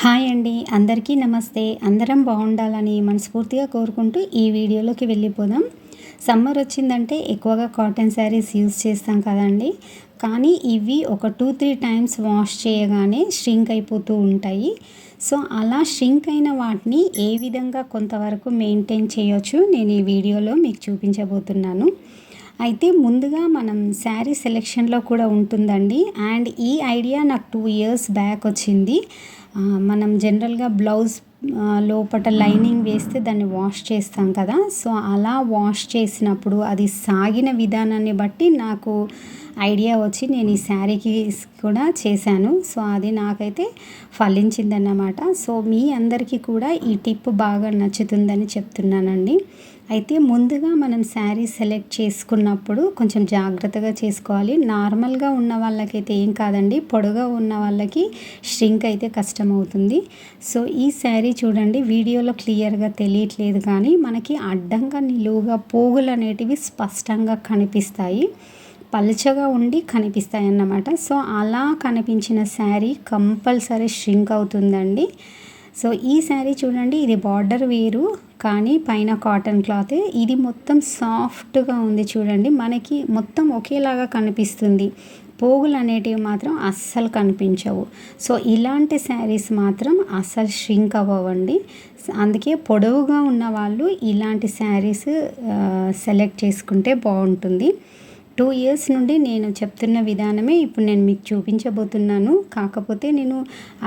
Hi అండి అందరికీ నమస్తే. అందరం బాగుండాలని మనస్ఫూర్తిగా కోరుకుంటూ ఈ వీడియోలోకి వెళ్ళిపోదాం. సమ్మర్ వచ్చిందంటే ఎక్కువగా కాటన్ శారీస్ యూజ్ చేస్తాం కదండి. కానీ ఇవి ఒక టూ త్రీ టైమ్స్ వాష్ చేయగానే ష్రింక్ అయిపోతూ ఉంటాయి. సో అలా ష్రింక్ అయిన వాటిని ఏ విధంగా కొంతవరకు మెయింటైన్ చేయొచ్చు నేను ఈ వీడియోలో మీకు చూపించబోతున్నాను. అయితే ముందుగా మనం శారీ సెలెక్షన్లో కూడా ఉంటుందండి. అండ్ ఈ ఐడియా నాకు టూ ఇయర్స్ బ్యాక్ వచ్చింది. మనం జనరల్గా బ్లౌజ్ లోపట లైనింగ్ వేస్తే దాన్ని వాష్ చేస్తాం కదా. సో అలా వాష్ చేసినప్పుడు అది సాగిన విధానాన్ని బట్టి నాకు ఐడియా వచ్చి నేను ఈ శారీకి కూడా చేశాను. సో అది నాకైతే ఫలించిందన్నమాట. సో మీ అందరికీ కూడా ఈ టిప్ బాగా నచ్చుతుందని చెప్తున్నానండి. అయితే ముందుగా మనం శారీ సెలెక్ట్ చేసుకున్నప్పుడు కొంచెం జాగ్రత్తగా చేసుకోవాలి. నార్మల్గా ఉన్న వాళ్ళకైతే ఏం కాదండి. పొడుగా ఉన్న వాళ్ళకి ష్రింక్ అయితే కష్టమవుతుంది. సో ఈ శారీ చూడండి. వీడియోలో క్లియర్గా తెలియట్లేదు కానీ మనకి అడ్డంగా నిలువుగా పోగులు అనేటివి స్పష్టంగా కనిపిస్తాయి. పలుచగా ఉండి కనిపిస్తాయి అన్నమాట సో అలా కనిపించిన శారీ కంపల్సరీ ష్రింక్ అవుతుందండి. సో ఈ శారీ చూడండి ఇది బార్డర్ వేరు కానీ పైన కాటన్ క్లాత్ ఇది మొత్తం సాఫ్ట్గా ఉంది చూడండి. మనకి మొత్తం ఒకేలాగా కనిపిస్తుంది. పోగులు అనేటివి మాత్రం అస్సలు కనిపించవు. సో ఇలాంటి శారీస్ మాత్రం అస్సలు ష్రింక్ అవ్వండి అందుకే పొడవుగా ఉన్న వాళ్ళు ఇలాంటి శారీస్ సెలెక్ట్ చేసుకుంటే బాగుంటుంది. టూ ఇయర్స్ నుండి నేను చెప్తున్న విధానమే ఇప్పుడు నేను మీకు చూపించబోతున్నాను. కాకపోతే నేను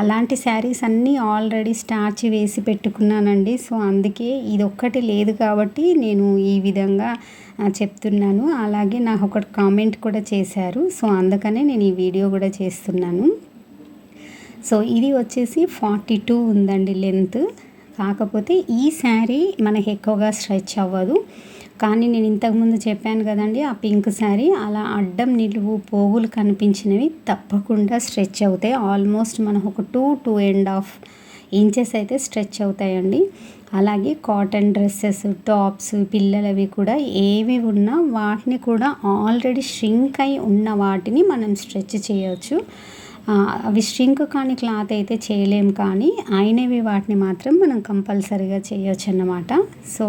అలాంటి శారీస్ అన్నీ ఆల్రెడీ స్టార్చ్ వేసి పెట్టుకున్నానండి. సో అందుకే ఇది ఒక్కటి లేదు కాబట్టి నేను ఈ విధంగా చెప్తున్నాను. అలాగే నాకు ఒకటి కామెంట్ కూడా చేశారు. సో అందుకనే నేను ఈ వీడియో కూడా చేస్తున్నాను. సో ఇది వచ్చేసి ఫార్టీ టూ ఉందండి లెంత్. కాకపోతే ఈ శారీ మనకి ఎక్కువగా స్ట్రెచ్ అవ్వదు. కానీ నేను ఇంతకుముందు చెప్పాను కదండి ఆ పింక్ శారీ అలా అడ్డం నిలువు పోగులు కనిపించినవి తప్పకుండా స్ట్రెచ్ అవుతాయి. ఆల్మోస్ట్ మనకు ఒక two two and half inches అయితే స్ట్రెచ్ అవుతాయండి. అలాగే కాటన్ డ్రెస్సెస్ టాప్స్ పిల్లలవి కూడా ఏవి ఉన్నా వాటిని కూడా ఆల్రెడీ ష్రింక్ అయి ఉన్న వాటిని మనం స్ట్రెచ్ చేయవచ్చు అవి స్ట్రింక్ కాని క్లాత్ అయితే చేయలేం కానీ అయినవి వాటిని మాత్రం మనం కంపల్సరీగా చేయొచ్చు అన్నమాట. సో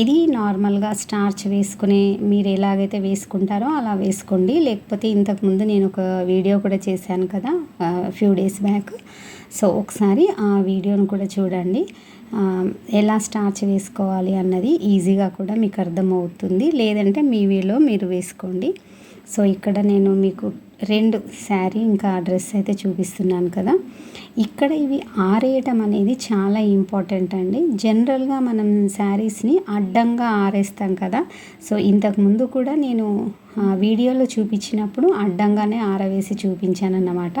ఇది నార్మల్గా స్టార్చ్ వేసుకునే మీరు ఎలాగైతే వేసుకుంటారో అలా వేసుకోండి. లేకపోతే ఇంతకుముందు నేను ఒక వీడియో కూడా చేశాను కదా ఫ్యూ డేస్ బ్యాక్ సో ఒకసారి ఆ వీడియోను కూడా చూడండి. ఎలా స్టార్చ్ వేసుకోవాలి అన్నది ఈజీగా కూడా మీకు అర్థమవుతుంది. లేదంటే మీ వీలో మీరు వేసుకోండి. సో ఇక్కడ నేను మీకు రెండు శారీ ఇంకా డ్రెస్ అయితే చూపిస్తున్నాను కదా. ఇక్కడ ఇవి ఆరేయటం అనేది చాలా ఇంపార్టెంట్ అండి. జనరల్గా మనం శారీస్ని అడ్డంగా ఆరేస్తాం కదా. సో ఇంతకుముందు కూడా నేను వీడియోలో చూపించినప్పుడు అడ్డంగానే ఆరవేసి చూపించాను అన్నమాట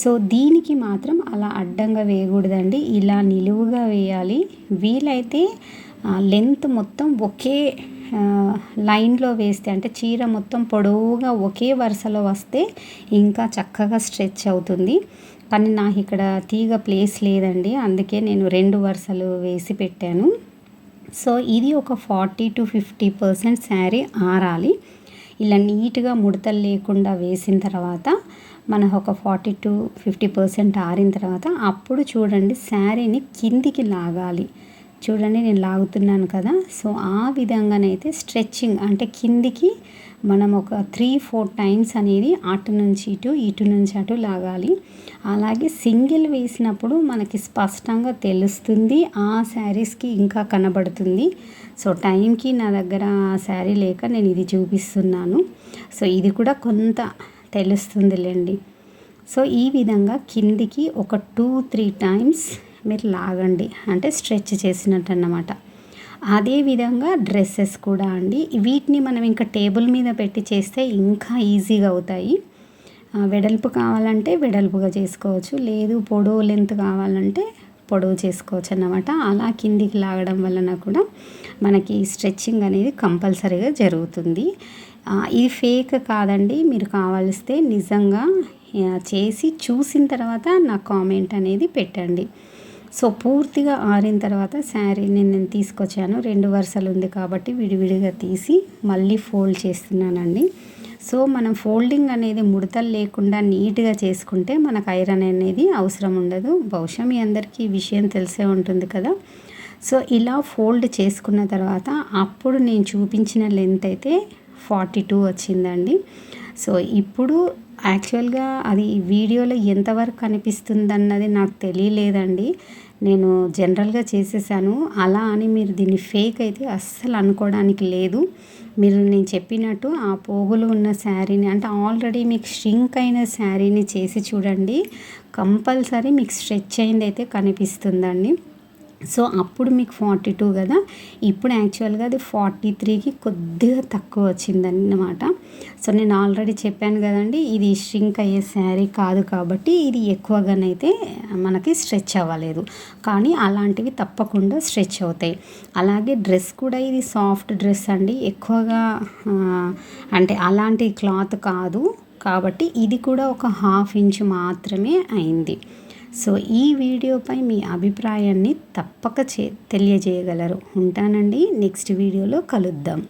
సో దీనికి మాత్రం అలా అడ్డంగా వేయకూడదండి. ఇలా నిలువుగా వేయాలి. వీలైతే లెంత్ మొత్తం ఒకే లైన్లో వేస్తే అంటే చీర మొత్తం పొడవుగా ఒకే వరుసలో వస్తే ఇంకా చక్కగా స్ట్రెచ్ అవుతుంది. కానీ నాకు ఇక్కడ తీగ ప్లేస్ లేదండి. అందుకే నేను రెండు వరుసలు వేసి పెట్టాను. సో ఇది ఒక forty to fifty percent sari ఆరాలి. ఇలా నీట్గా ముడతలు లేకుండా వేసిన తర్వాత మనకు ఒక ఫార్టీ టు ఫిఫ్టీ పర్సెంట్ ఆరిన తర్వాత అప్పుడు చూడండి శారీని కిందికి లాగాలి. చూడండి నేను లాగుతున్నాను కదా. సో ఆ విధంగానైతే స్ట్రెచ్చింగ్ అంటే కిందికి మనం ఒక త్రీ ఫోర్ టైమ్స్ అనేది అటు నుంచి ఇటు ఇటు నుంచి అటు లాగాలి. అలాగే సింగిల్ వేసినప్పుడు మనకి స్పష్టంగా తెలుస్తుంది ఆ శారీస్కి ఇంకా కనబడుతుంది. సో టైంకి నా దగ్గర శారీ లేక నేను ఇది చూపిస్తున్నాను. సో ఇది కూడా కొంత తెలుస్తుందిలేండి. సో ఈ విధంగా కిందికి ఒక టూ త్రీ టైమ్స్ మీరు లాగండి. అంటే స్ట్రెచ్ చేసినట్టు అన్నమాట అదేవిధంగా డ్రెస్సెస్ కూడా అండి. వీటిని మనం ఇంకా టేబుల్ మీద పెట్టి చేస్తే ఇంకా ఈజీగా అవుతాయి. వెడల్పు కావాలంటే వెడల్పుగా చేసుకోవచ్చు. లేదు పొడవు లెంత్ కావాలంటే పొడవు చేసుకోవచ్చు అన్నమాట అలా కిందికి లాగడం వలన కూడా మనకి స్ట్రెచ్చింగ్ అనేది కంపల్సరీగా జరుగుతుంది. ఇది ఫేక్ కాదండి. మీరు కావలిస్తే నిజంగా చేసి చూసిన తర్వాత నా కామెంట్ అనేది పెట్టండి. సో పూర్తిగా ఆరిన తర్వాత శారీని నేను తీసుకొచ్చాను. రెండు వరుసలు ఉంది కాబట్టి విడివిడిగా తీసి మళ్ళీ ఫోల్డ్ చేస్తున్నానండి. సో మనం ఫోల్డింగ్ అనేది ముడతలు లేకుండా నీట్గా చేసుకుంటే మనకు ఐరన్ అనేది అవసరం ఉండదు. బహుశా మీ అందరికీ ఈ విషయం తెలిసే ఉంటుంది కదా. సో ఇలా ఫోల్డ్ చేసుకున్న తర్వాత అప్పుడు నేను చూపించిన లెంత్ అయితే ఫార్టీ టూ వచ్చిందండి. సో ఇప్పుడు యాక్చువల్గా అది వీడియోలో ఎంతవరకు కనిపిస్తుందన్నది నాకు తెలియలేదండి. నేను జనరల్గా చేసేసాను. అలా అని మీరు దీన్ని ఫేక్ అయితే అస్సలు అనుకోవడానికి లేదు. మీరు నేను చెప్పినట్టు ఆ పోగులు ఉన్న శారీని అంటే ఆల్రెడీ మీకు ష్రింక్ అయిన శారీని చేసి చూడండి. కంపల్సరీ మీకు స్ట్రెచ్ అయింది అయితే కనిపిస్తుందండి. సో అప్పుడు మీకు ఫార్టీ టూ కదా? ఇప్పుడు యాక్చువల్గా అది ఫార్టీ త్రీకి కొద్దిగా తక్కువ వచ్చిందన్నమాట. సో నేను ఆల్రెడీ చెప్పాను కదండి ఇది ష్రింక్ అయ్యే శారీ కాదు కాబట్టి ఇది ఎక్కువగానైతే మనకి స్ట్రెచ్ అవ్వలేదు. కానీ అలాంటివి తప్పకుండా స్ట్రెచ్ అవుతాయి. అలాగే డ్రెస్ కూడా ఇది సాఫ్ట్ డ్రెస్ అండి ఎక్కువగా అంటే అలాంటి క్లాత్ కాదు. కాబట్టి ఇది కూడా ఒక హాఫ్ ఇంచ్ మాత్రమే అయింది. సో ఈ వీడియోపై మీ అభిప్రాయాన్ని తప్పక చే తెలియజేయగలరు. ఉంటానండి. నెక్స్ట్ వీడియోలో కలుద్దాం.